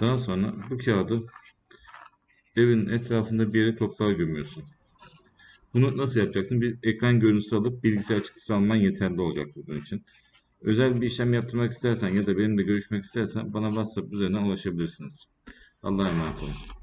Daha sonra bu kağıdı evin etrafında bir yere toprağa gömüyorsun. Bunu nasıl yapacaksın? Bir ekran görüntüsü alıp bilgisayar çıktısı alman yeterli olacak bunun için. Özel bir işlem yaptırmak istersen ya da benimle görüşmek istersen bana WhatsApp üzerinden ulaşabilirsiniz. Allah'a emanet olun.